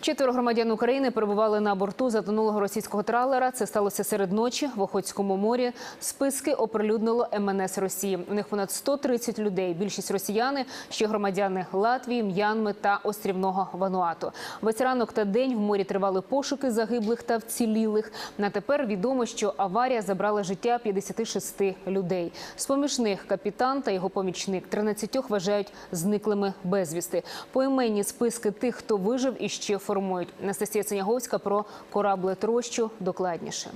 Четверо громадян України перебували на борту затонулого російського тралера. Це сталося серед ночі в Охотському морі. Списки оприлюднило МНС Росії. У них понад 130 людей. Більшість росіяни, ще громадяни Латвії, М'янми та острівного Вануату. Весь ранок та день в морі тривали пошуки загиблих та вцілілих. На тепер відомо, що аварія забрала життя 56 людей. З поміж них капітан та його помічник 13 вважають зниклими безвісти. Поіменні списки тих, хто вижив і ще формують. Анастасія Циняговська про корабле трощу докладніше.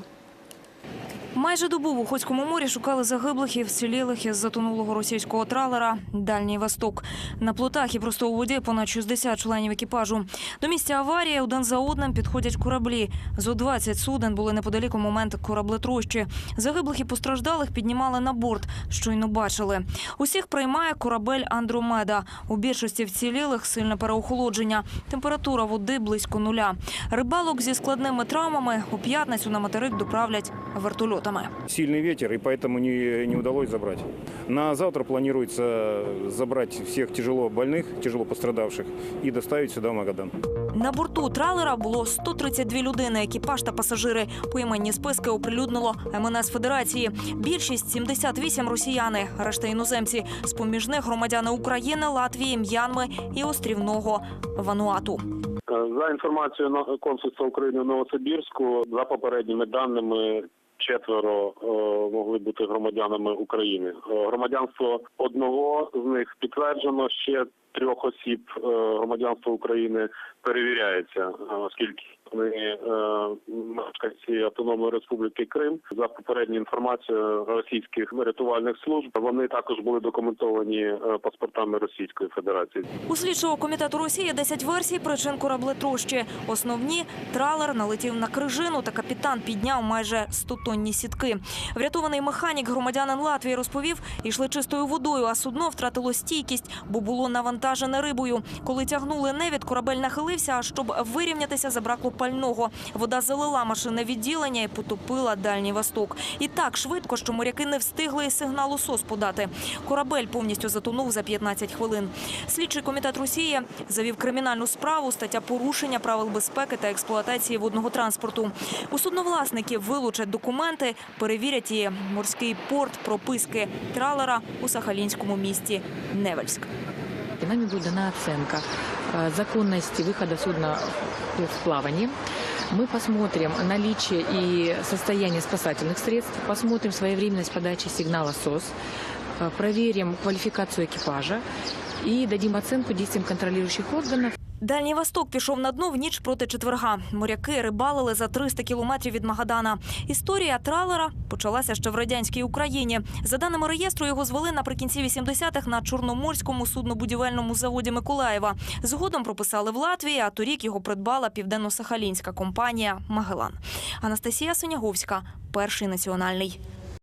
Майже добу в Охотському морі шукали загиблих і вцілілих із затонулого російського тралера «Дальній Восток». На плотах і просто у воді понад 60 членів екіпажу. До місця аварії один за одним підходять кораблі. Зо 20 суден були неподалік у момент кораблетрощі. Загиблих і постраждалих піднімали на борт, щойно бачили. Усіх приймає корабель «Андромеда». У більшості вцілілих сильне переохолодження. Температура води близько нуля. Рибалок зі складними травмами у п'ятницю на материк доправлять вертольотами. Сильный ветер, и поэтому не, не удалось забрать. На завтра планируется забрать всех тяжело больных, тяжело пострадавших и доставить сюда в Магадан. На борту тралера було 132 людини, екіпаж та пасажири. Поіменні списки оприлюднило МНС Федерації. Більшість 78 росіяни, решта іноземці. З поміж них громадяни України, Латвії, М'янми і острівного Вануату. За інформацією на- консульства України в Новосибірську, за попередніми даними, четверо е, могли бути громадянами України. Е, Громадянство одного з них підтверджено, ще трьох осіб е, громадянство України перевіряється, оскільки вони е, мешканці Автономної Республіки Крим. За попередньою інформацією російських рятувальних служб, вони також були документовані е, паспортами Російської Федерації. У слідчого комітету Росії 10 версій причин кораблетрощі. Основні – тралер налетів на крижину та капітан підняв майже 100-тонні сітки. Врятований механік громадянин Латвії розповів, йшли чистою водою, а судно втратило стійкість, бо було навантажене рибою. Коли тягнули невід, корабель нахилився, а щоб вирівнятися, забракло пального. Вода залила машинне відділення і потопила Дальній Восток. І так швидко, що моряки не встигли сигналу СОС подати. Корабель повністю затонув за 15 хвилин. Слідчий комітет Росії завів кримінальну справу, стаття порушення правил безпеки та експлуатації водного транспорту. У судновласників вилучать документи, перевірять і морський порт прописки тралера у Сахалінському місті Невельськ И Нами будет дана оценка э, законности выхода судна в плавание. Мы посмотрим наличие и состояние спасательных средств, посмотрим своевременность подачи сигнала СОС, э, проверим квалификацию экипажа и дадим оценку действиям контролирующих органов. Дальній Восток пішов на дно в ніч проти четверга. Моряки рибалили за 300 кілометрів від Магадана. Історія тралера почалася ще в радянській Україні. За даними реєстру, його звели наприкінці 80-х на Чорноморському суднобудівельному заводі Миколаєва. Згодом прописали в Латвії, а торік його придбала південно-сахалінська компанія Магелан. Анастасія Синяговська, перший національний.